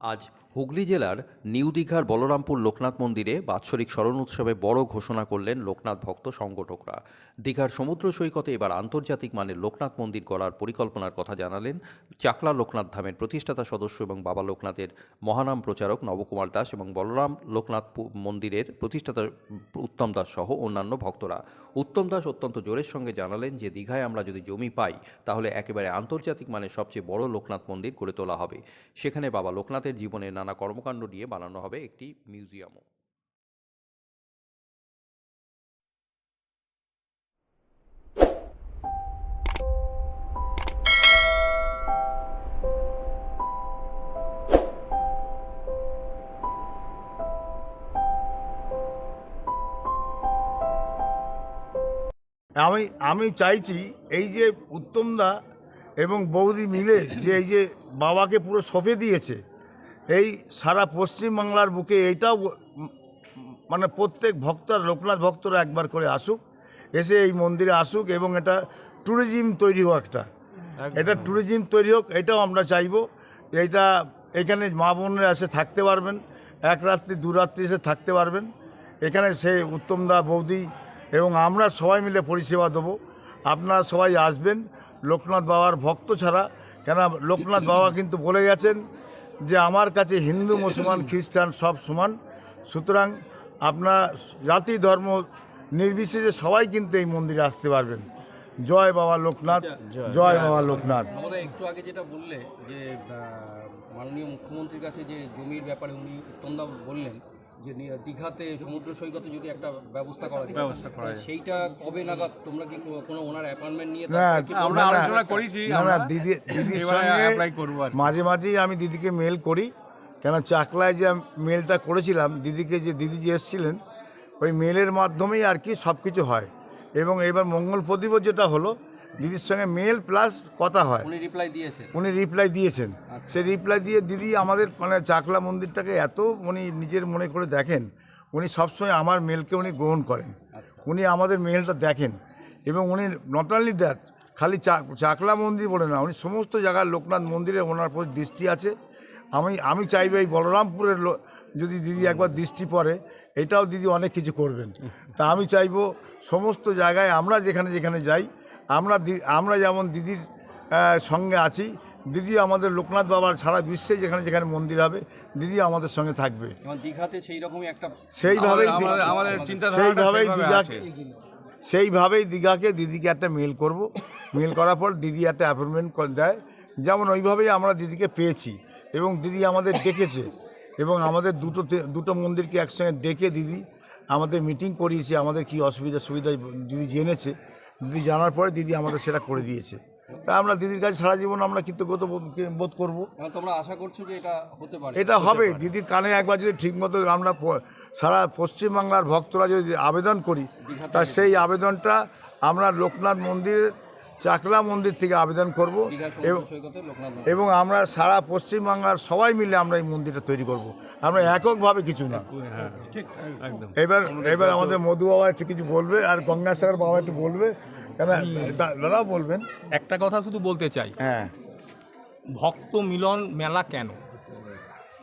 আজ হুগলি জেলার নিউ দীঘার বলরামপুর লোকনাথ মন্দিরে বাৎসরিক স্মরণ উৎসবে বড় ঘোষণা করলেন লোকনাথ ভক্ত সংগঠকরা। দীঘার সমুদ্র সৈকতে এবার আন্তর্জাতিক মানের লোকনাথ মন্দির গড়ার পরিকল্পনার কথা জানালেন চাকলা লোকনাথ ধামের প্রতিষ্ঠাতা সদস্য এবং বাবা লোকনাথের মহানাম প্রচারক নবকুমার দাস এবং বলরাম লোকনাথ মন্দিরের প্রতিষ্ঠাতা উত্তম দাস সহ অন্যান্য ভক্তরা। উত্তম দাস অত্যন্ত জোরের সঙ্গে জানালেন যে, দীঘায় আমরা যদি জমি পাই, তাহলে একেবারে আন্তর্জাতিক মানের সবচেয়ে বড় লোকনাথ মন্দির গড়ে তোলা হবে। সেখানে বাবা লোকনাথের জীবনের নানা কর্মকাণ্ড নিয়ে বানানো হবে একটি মিউজিয়ামও। আমি আমি চাইছি এই যে উত্তমদা এবং বৌদি মিলে যে এই যে বাবাকে পুরো সঁপে দিয়েছে এই সারা পশ্চিমবাংলার বুকে এইটাও মানে প্রত্যেক ভক্তরা লোকনাথ ভক্তরা একবার করে আসুক এসে এই মন্দিরে আসুক এবং এটা ট্যুরিজম তৈরি হোক একটা। এটা ট্যুরিজম তৈরি হোক এটাও আমরা চাইব। এইটা এখানে মা বোনেরা এসে থাকতে পারবেন এক রাত্রি দু রাত্রি এসে থাকতে পারবেন। এখানে সে উত্তমদা বৌদি এবং আমরা সবাই মিলে পরিষেবা দেবো। আপনারা সবাই আসবেন লোকনাথ বাবার ভক্ত ছাড়া। কেন লোকনাথ বাবা কিন্তু বলে গেছেন যে আমার কাছে হিন্দু মুসলমান খ্রিস্টান সব সমান। সুতরাং আপনার জাতি ধর্ম নির্বিশেষে সবাই কিন্তু এই মন্দিরে আসতে পারবেন। জয় বাবা লোকনাথ জয়। বাবা লোকনাথ। আমরা একটু আগে যেটা বললে যে মাননীয় মুখ্যমন্ত্রীর কাছে যে জমির ব্যাপারে উনি উত্তমদা বললেন যে দীঘাতে সমুদ্র সৈকতে যদি একটা ব্যবস্থা করা যায় ব্যবস্থা করা সেইটা কবে নাগাদ? তোমরা কি কোনো ওনার অ্যাপয়েন্টমেন্ট নিয়ে আমরা আলোচনা করেছি না দিদি দিদির সঙ্গে মাঝে মাঝেই আমি দিদিকে মেল করি। কেন চাকলায় যে মেলটা করেছিলাম দিদিকে যে দিদি যে এসেছিলেন ওই মেলের মাধ্যমেই আর কি সব কিছু হয়। এবং এবার মঙ্গল প্রদীপও যেটা হলো দিদির সঙ্গে মেল প্লাস কথা হয়। উনি রিপ্লাই দিয়েছেন। উনি রিপ্লাই দিয়েছেন। সেই রিপ্লাই দিয়ে দিদি আমাদের মানে চাকলা মন্দিরটাকে এত উনি নিজের মনে করে দেখেন উনি সবসময় আমার মেলকে উনি গ্রহণ করেন। উনি আমাদের মেলটা দেখেন এবং উনি নট অনলি দ্যাট খালি চা চাকলা মন্দির বলে না উনি সমস্ত জায়গার লোকনাথ মন্দিরে ওনার প্রতি দৃষ্টি আছে। আমি আমি চাইব এই বলরামপুরের যদি দিদি একবার দৃষ্টি পড়ে এটাও দিদি অনেক কিছু করবেন। তা আমি চাইব সমস্ত জায়গায় আমরা যেখানে যেখানে যাই আমরা দি- আমরা যেমন দিদির সঙ্গে আছি দিদি আমাদের লোকনাথ বাবার সারা বিশ্বে যেখানে যেখানে মন্দির হবে দিদি আমাদের সঙ্গে থাকবে। দীঘাতে সেই রকমই একটা সেইভাবেই সেইভাবেই দীঘাকে সেইভাবেই দীঘাকে দিদিকে একটা মেল করব। মেল করার পর দিদি একটা অ্যাপয়েন্টমেন্ট দেয়। যেমন ওইভাবেই আমরা দিদিকে পেয়েছি এবং দিদি আমাদের ডেকেছে এবং আমাদের দুটো দুটো মন্দিরকে একসঙ্গে ডেকে দিদি আমাদের মিটিং করিয়েছে আমাদের কি অসুবিধা সুবিধা দিদি জেনেছে। দিদি জানার পরে দিদি আমাদের সেটা করে দিয়েছে। তা আমরা দিদির কাছে সারা জীবন আমরা কৃতজ্ঞত বোধ- বোধ করব। তোমরা আশা করছ যে এটা হতে পারে? এটা হবে। দিদির কানে একবার যদি ঠিকমতো আমরা সারা পশ্চিমবাংলার ভক্তরা যদি আবেদন করি তা সেই আবেদনটা আমরা লোকনাথ মন্দির চাকলা মন্দির থেকে আবেদন করব। এবং আমরা সারা পশ্চিমবাংলার সবাই মিলে আমরা এই মন্দিরটা তৈরি করব। আমরা এককভাবে কিছু না। হ্যাঁ ঠিক একদম। এবার এবার আমাদের মধু বাবা একটু কিছু বলবে আর গঙ্গাসাগর বাবা একটু বলবে। কেন? দা- বলবেন। একটা কথা শুধু বলতে চাই। হ্যাঁ। ভক্ত মিলন মেলা কেন?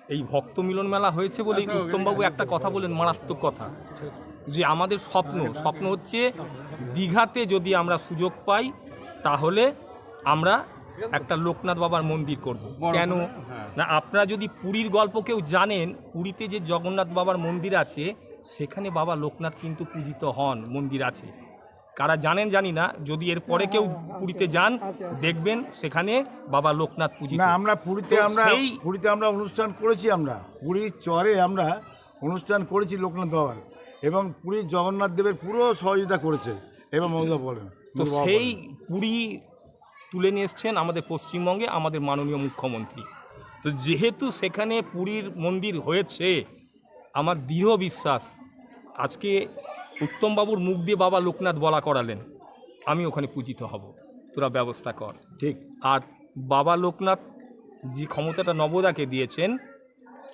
এই ভক্ত মিলন মেলা হয়েছে বলেই উত্তমবাবু একটা কথা বলেন মারাত্মক কথা। যে আমাদের স্বপ্ন স্বপ্ন হচ্ছে দীঘাতে যদি আমরা সুযোগ পাই তাহলে আমরা একটা লোকনাথ বাবার মন্দির করব। কেন? না আপনারা যদি পুরীর গল্প কেউ জানেন পুরীতে যে জগন্নাথ বাবার মন্দির আছে সেখানে বাবা লোকনাথ কিন্তু পূজিত হন মন্দির আছে। কারা জানেন জানি না যদি এর পরে কেউ পুরীতে যান দেখবেন সেখানে বাবা লোকনাথ পুজো না আমরা পুরীতে আমরা সেই- পুরীতে আমরা অনুষ্ঠান করেছি আমরা। পুরীর চরে আমরা অনুষ্ঠান করেছি লোকনাথ বাবার। এবং পুরীর জগন্নাথ দেবের পুরো সহযোগিতা করেছে। এবং মমতা বলেন তো সেই পুরী তুলে নিয়ে এসছেন আমাদের পশ্চিমবঙ্গে আমাদের মাননীয় মুখ্যমন্ত্রী। তো যেহেতু সেখানে পুরীর মন্দির হয়েছে আমার দৃঢ় বিশ্বাস আজকে উত্তমবাবুর মুখ দিয়ে বাবা লোকনাথ বলা করালেন আমি ওখানে পূজিত হব। তোরা ব্যবস্থা কর। ঠিক। আর বাবা লোকনাথ যে ক্ষমতাটা নবদাকে দিয়েছেন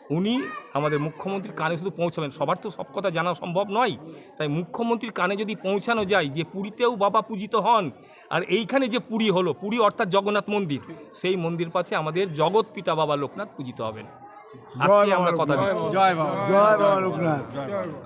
উনি আমাদের মুখ্যমন্ত্রীর কানে শুধু পৌঁছাবেন সবার তো সব কথা জানা সম্ভব নয়। তাই মুখ্যমন্ত্রীর কানে যদি পৌঁছানো যায় যে পুরীতেও বাবা পূজিত হন আর এইখানে যে পুরী হলো পুরী অর্থাৎ জগন্নাথ মন্দির সেই মন্দির পাশে আমাদের জগৎ পিতা বাবা লোকনাথ পূজিত হবেন। আজকে আমরা কথা জয় বাবা। জয় বাবা লোকনাথ।